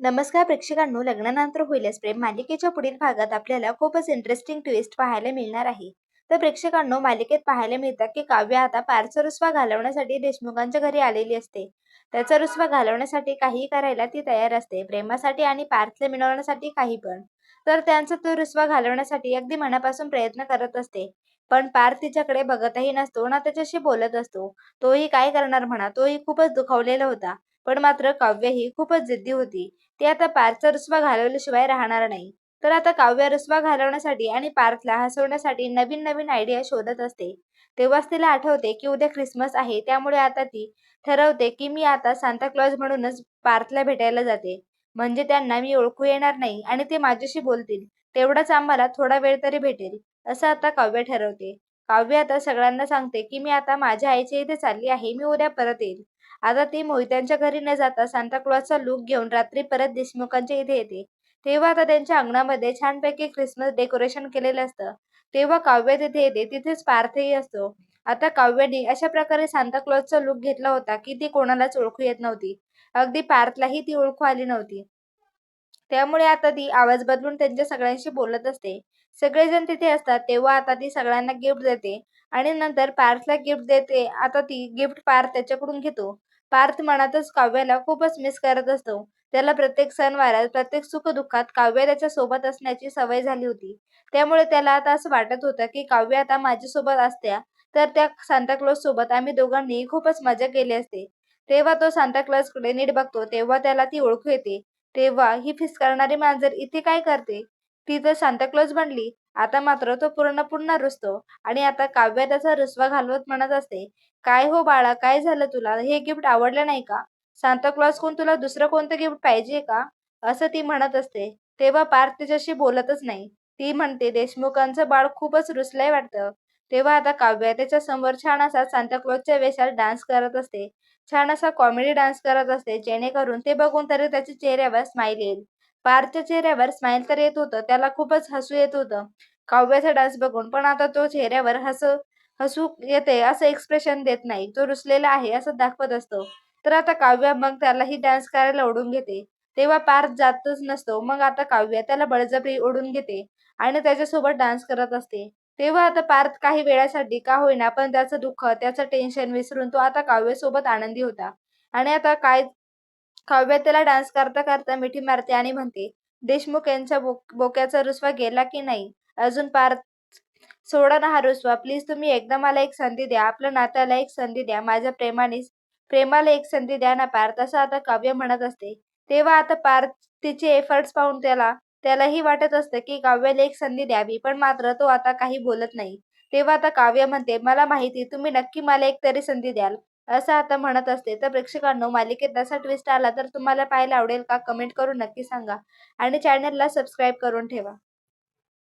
नमस्कार प्रेक्षकांनो लग्नानंतर होईलच प्रेम. मालिकेच्या पुढील भागात आपल्याला खूपच इंटरेस्टिंग ट्विस्ट पाहायला मिळणार आहे. तर प्रेक्षकांनो मालिकेत पाहायला मिळतात की काव्य आता पारचा रुसवा घालवण्यासाठी देशमुखांच्या घरी आलेली असते. त्याचा रुसवा घालवण्यासाठी काही करायला ती तयार असते. प्रेमासाठी आणि पार्थला मिळवण्यासाठी काही पण. तर त्यांचा तो रुसवा घालवण्यासाठी अगदी मनापासून प्रयत्न करत असते. पण पार्थ तिच्याकडे बघतही नसतो ना त्याच्याशी बोलत असतो. तोही काय करणार म्हणा? तोही खूपच दुखावलेला होता. पण मात्र काव्य ही खूपच जिद्दी होती. ती आता पार्थचा रुसवा घालवल्याशिवाय राहणार नाही. तर आता काव्य रुसवा घालवण्यासाठी आणि पार्थला हसवण्यासाठी नवीन नवीन आयडिया शोधत असते. तेव्हाच तिला आठवते की उद्या ख्रिसमस आहे त्यामुळे आता ती ठरवते की मी आता सांताक्लॉज म्हणूनच पार्थला भेटायला जाते. म्हणजे त्यांना मी ओळखू येणार नाही आणि ते माझ्याशी बोलतील. तेवढाच आम्हाला थोडा वेळ तरी भेटेल असं आता काव्य ठरवते. काव्य आता सगळ्यांना सांगते की मी आता माझ्या आईच्या इथे चालली आहे मी उद्या परत येईल. आता ती मोहित्यांच्या घरी न जाता सांताक्लॉजचा लुक घेऊन रात्री परत देशमुखांच्या इथे येते. तेव्हा आता त्यांच्या अंगणामध्ये छानपैकी ख्रिसमस डेकोरेशन केलेलं असतं. तेव्हा काव्य तिथे येते तिथेच पार्थही असतो. आता काव्याने अशा प्रकारे सांताक्लॉजचा लुक घेतला होता की ती कोणालाच ओळखू येत नव्हती. अगदी पार्थलाही ती ओळखू आली नव्हती. त्यामुळे आता ती आवाज बदलून त्यांच्या सगळ्यांशी बोलत असते. सगळेजण तिथे असतात तेव्हा आता ती सगळ्यांना गिफ्ट देते. आणि नंतर पार्थला गिफ्ट देते. आता ती गिफ्ट पार्थ त्याच्याकडून घेतो. पार्थ मनातच काव्याला खूपच मिस करत असतो. त्याला प्रत्येक सणवारात प्रत्येक सुख दुःखात काव्य त्याच्या सोबत असण्याची सवय झाली होती. त्यामुळे त्याला आता असं वाटत होतं की काव्य आता माझ्यासोबत असत्या. तर त्या सांताक्लॉज सोबत आम्ही दोघांनी खूपच मजा केली असते. तेव्हा तो सांताक्लॉजकडे नीट बघतो तेव्हा त्याला ती ओळखू येते. तेव्हा ही फिसकारणारी मांजर इथे काय करते? ती तर सांताक्लॉज बनली आता मात्र तो पूर्ण पुन्हा रुसतो आणि आता काव्य त्याचा रुसवा घालवत म्हणत असते काय हो बाळा काय झालं तुला? हे गिफ्ट आवडलं नाही का? सांताक्लॉज कोण? तुला दुसरं कोणतं गिफ्ट पाहिजे का? असं ती म्हणत असते. तेव्हा पार्थ तिच्याशी बोलतच नाही. ती म्हणते देशमुखांचं बाळ खूपच रुसलंय वाटतं. तेव्हा आता काव्य त्याच्यासमोर छान असा सांताक्लॉजच्या वेशात डान्स करत असते. छान असा कॉमेडी डान्स करत असते जेणेकरून ते बघून तरी त्याच्या चेहऱ्यावर स्माइल येईल. पार्थच्या चेहऱ्यावर स्माइल तर येत होतं त्याला खूपच हसू येत होतं. काव्याचा डान्स बघून पण आता तो चेहऱ्यावर हसू हसू येते असं एक्सप्रेशन देत नाही. तो रुसलेला आहे असं दाखवत असतो. तर आता काव्य मग त्यालाही डान्स करायला ओढून घेते. तेव्हा पार्थ जातच नसतो. मग आता काव्य त्याला बळजबरी ओढून घेते आणि त्याच्यासोबत डान्स करत असते. तेव्हा आता पार्थ काही वेळासाठी का होईना पण त्याचं दुःख त्याचं टेन्शन विसरून तो आता काव्य सोबत आनंदी होता. आणि आता काय काव्य त्याला डान्स करता करता मिठी मारते आणि म्हणते देशमुख यांच्या बोक्याचा रुसवा गेला की नाही? अजून पार्थ सोडा ना हा रुसवा प्लीज तुम्ही एकदा मला एक संधी द्या आपल्या नात्याला एक संधी द्या माझ्या प्रेमाने प्रेमाला एक संधी द्या ना पार्थ असं आता काव्य म्हणत असते. तेव्हा आता पार्थ तिचे एफर्ट्स पाहून त्याला त्यालाही वाटत असतं की काव्याला एक संधी द्यावी पण मात्र तो आता काही बोलत नाही. तेव्हा आता काव्य म्हणते मला माहिती तुम्ही नक्की मला एक तरी संधी द्याल. असं आता म्हणत असते. तर प्रेक्षकांनो मालिकेत असा ट्विस्ट आला तर तुम्हाला पाहायला आवडेल का? कमेंट करून नक्की सांगा. आणि चॅनलला सबस्क्राईब करून ठेवा.